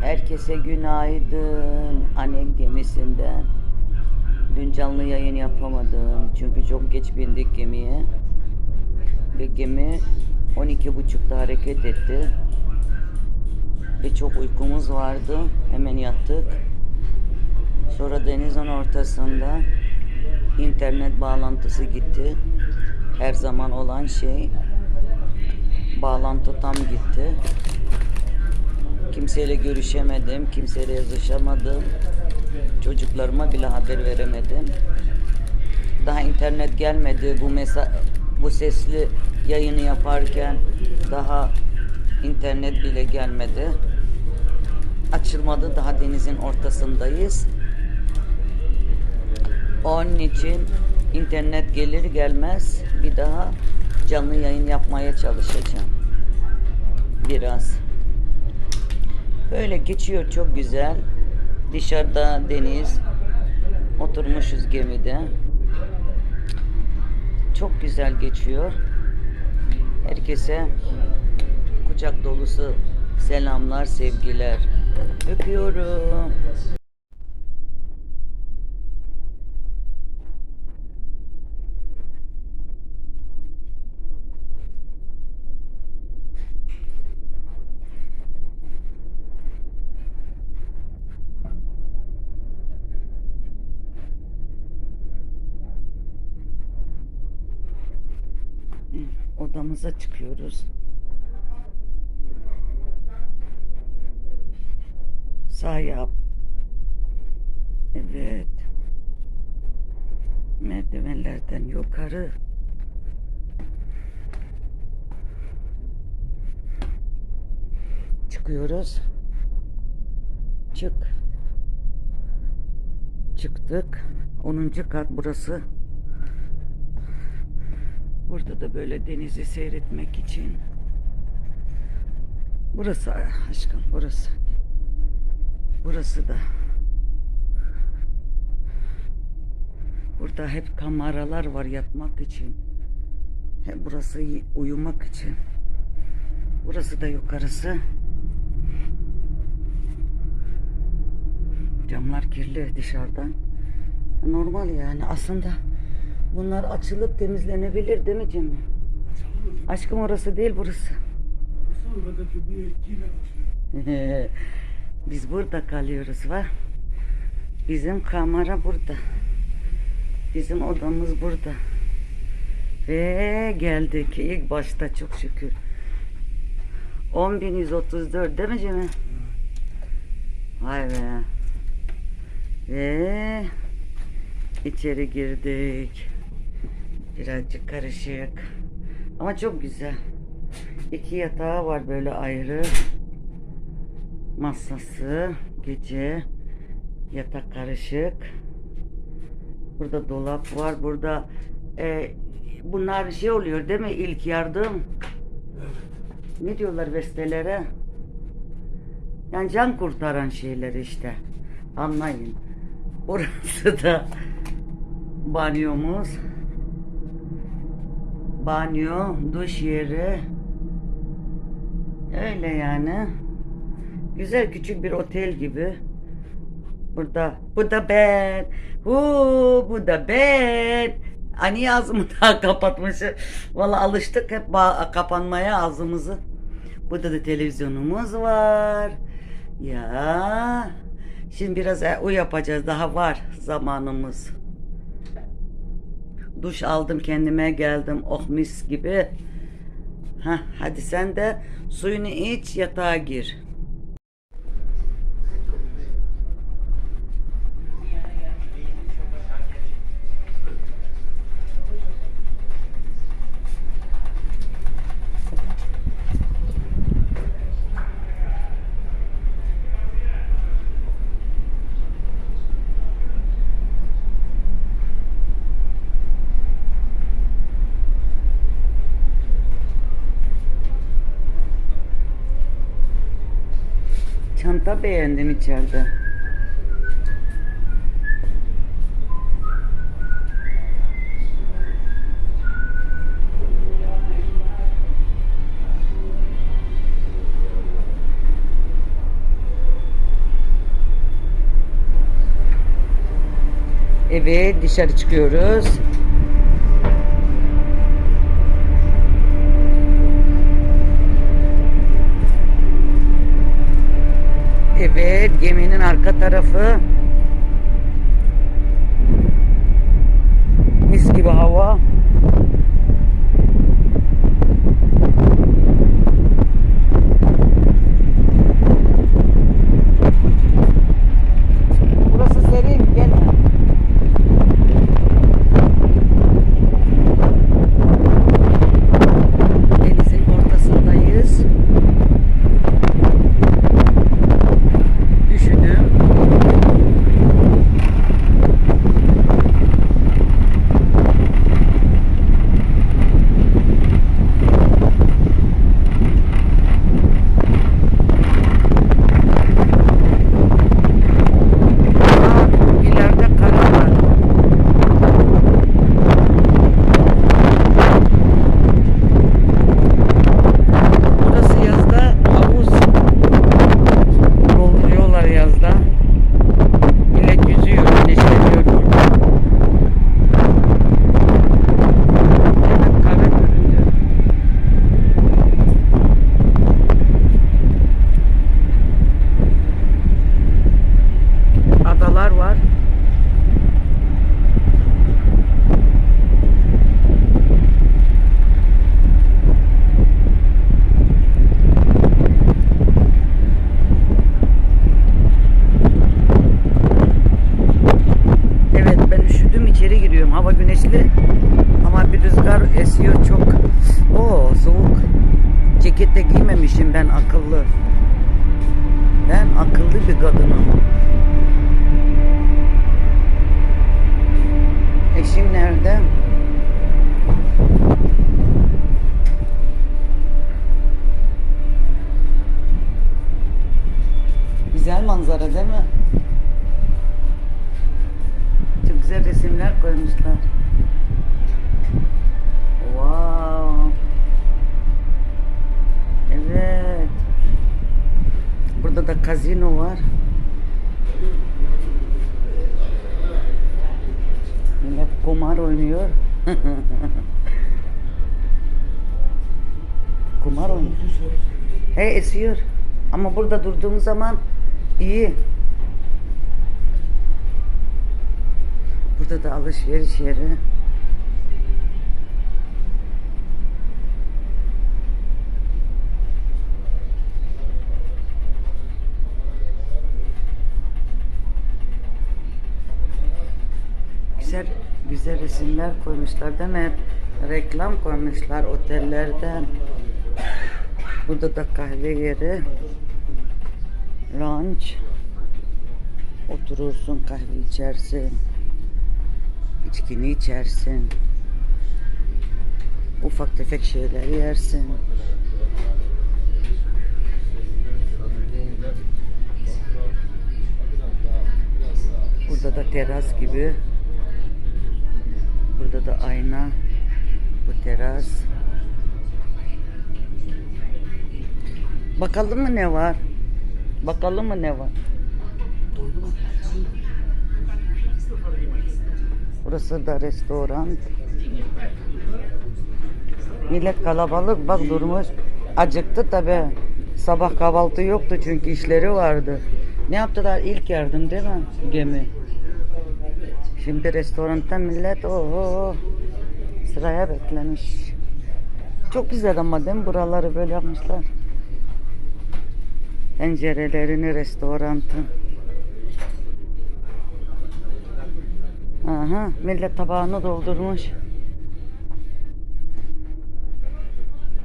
Herkese günaydın annem gemisinden. Dün canlı yayın yapamadım çünkü çok geç bindik gemiye. Ve gemi 12.30'da hareket etti. Ve çok uykumuz vardı. Hemen yattık. Sonra denizin ortasında internet bağlantısı gitti. Her zaman olan şey. Bağlantı tam gitti. Kimseyle görüşemedim, kimseyle yazışamadım. Çocuklarıma bile haber veremedim. Daha internet gelmedi bu mesa bu sesli yayını yaparken daha internet bile gelmedi. Açılmadı daha denizin ortasındayız. Onun için internet gelir gelmez bir daha canlı yayın yapmaya çalışacağım. Biraz. Böyle geçiyor çok güzel. Dışarıda deniz. Oturmuşuz gemide. Çok güzel geçiyor. Herkese kucak dolusu selamlar, sevgiler. Öpüyorum. Odamıza çıkıyoruz. Sağ yap. Evet. Merdivenlerden yukarı. Çıkıyoruz. Çık. Çıktık. 10. kat burası. Burada da böyle denizi seyretmek için. Burası aşkım burası. Burası da. Burada hep kameralar var yatmak için. Hep burası uyumak için. Burası da yukarısı. Camlar kirli dışarıdan. Normal yani aslında bunlar açılıp temizlenebilir değil mi Cemil? Aşkım orası değil burası. Biz burada kalıyoruz var. Bizim kamera burada. Bizim odamız burada. Ve geldik ilk başta çok şükür. 10.134 değil mi Cemil? Vay be. Ve içeri girdik. Birazcık karışık. Ama çok güzel. İki yatağı var böyle ayrı. Masası, gece, yatak karışık. Burada dolap var. Burada e, bunlar şey oluyor değil mi? İlk yardım. Ne diyorlar vestelere? Yani can kurtaran şeyler işte. Anlayın. Burası da banyomuz. Banyo, duş yeri. Öyle yani. Güzel küçük bir otel gibi. Burada, bu da ben. Hu, bu da ben. Hani ağzımı daha kapatmışım. Valla alıştık hep kapanmaya ağzımızı. Burada da televizyonumuz var. Ya. Şimdi biraz e, o yapacağız. Daha var zamanımız. Duş aldım kendime geldim. Oh mis gibi. Hah, hadi sen de suyunu iç yatağa gir. da beğendim içeride. Evet dışarı çıkıyoruz. Evet geminin arka tarafı. Mis gibi hava. Burası serin gelme. Denizin ortasındayız. Üşüdüm. Aa, ileride kara var. Burası yazda havuz dolduruyorlar yazda. Millet yüzüyor, güneşleniyor burada. Hemen kahve göründü. Adalar var. Evet ben üşüdüm içeri giriyorum. Hava güneşli ama bir rüzgar esiyor çok. Oo soğuk. Ceket de giymemişim ben akıllı. Ben akıllı bir kadınım. Eşim nerede? Güzel manzara değil mi? Kumar oynuyor. kumar oynuyor. He esiyor. Ama burada durduğum zaman iyi. Burada da alışveriş yeri. Güzel güzel resimler koymuşlar? Hep Reklam koymuşlar otellerden. Burada da kahve yeri. Lounge. Oturursun kahve içersin. İçkini içersin. Ufak tefek şeyler yersin. Burada da teras gibi. Burada da ayna. Bu teras. Bakalım mı ne var? Bakalım mı ne var? Burası da restoran. Millet kalabalık bak durmuş. Acıktı tabi. Sabah kahvaltı yoktu çünkü işleri vardı. Ne yaptılar? İlk yardım değil mi? Gemi. Şimdi restoranda millet oho sıraya beklemiş. Çok güzel ama değil mi? Buraları böyle yapmışlar. Pencerelerini restorantın. Aha, millet tabağını doldurmuş.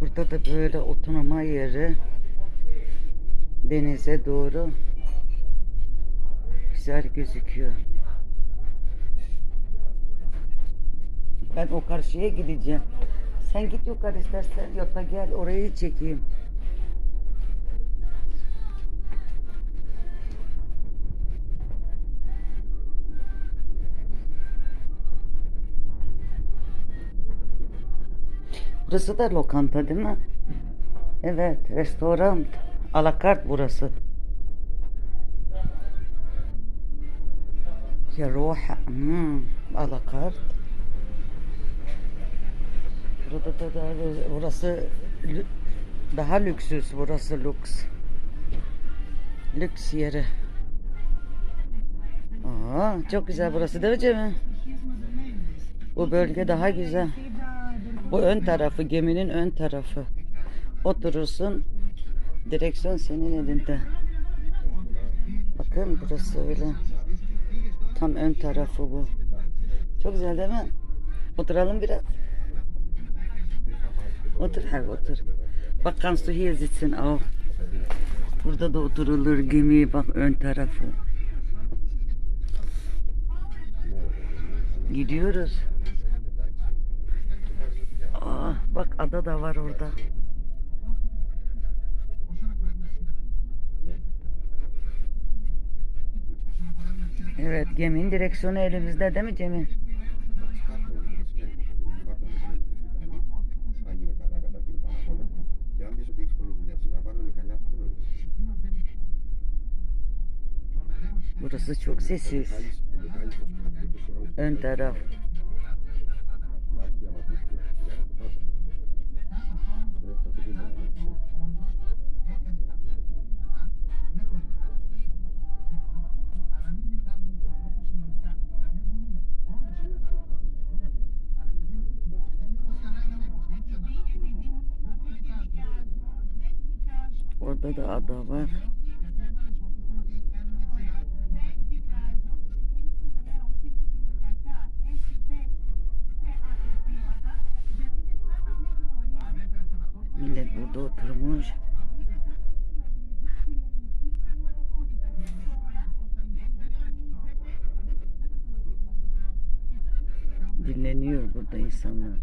Burada da böyle oturma yeri. Denize doğru. Güzel gözüküyor. Ben o karşıya gideceğim. Sen git yukarı istersen da gel orayı çekeyim. Burası da lokanta değil mi? Evet, restoran. Alakart burası. Ya roha. Hmm, alakart. Burada da, da burası daha lüksüz. Burası lüks. Lüks yeri. Aa, çok güzel burası değil mi? Bu bölge daha güzel. Bu ön tarafı, geminin ön tarafı. Oturursun, direksiyon senin elinde. Bakın burası öyle. Tam ön tarafı bu. Çok güzel değil mi? Oturalım biraz. Otur hadi otur. Bak hier sitzen auch. Burada da oturulur gemi bak ön tarafı. Gidiyoruz. Aa, bak ada da var orada. Evet geminin direksiyonu elimizde değil mi Cemil? Burası çok sessiz. Ön taraf. Orada da ada var. Millet burada oturmuş. Dinleniyor burada insanlar.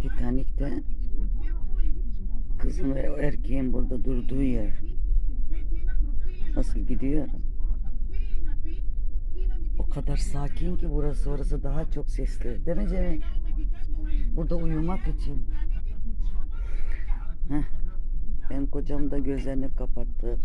Titanik'te kızın ve erkeğin burada durduğu yer. Nasıl gidiyor? O kadar sakin ki burası orası daha çok sesli. Değil mi? Burada uyumak için. Heh. Benim kocam da gözlerini kapattı.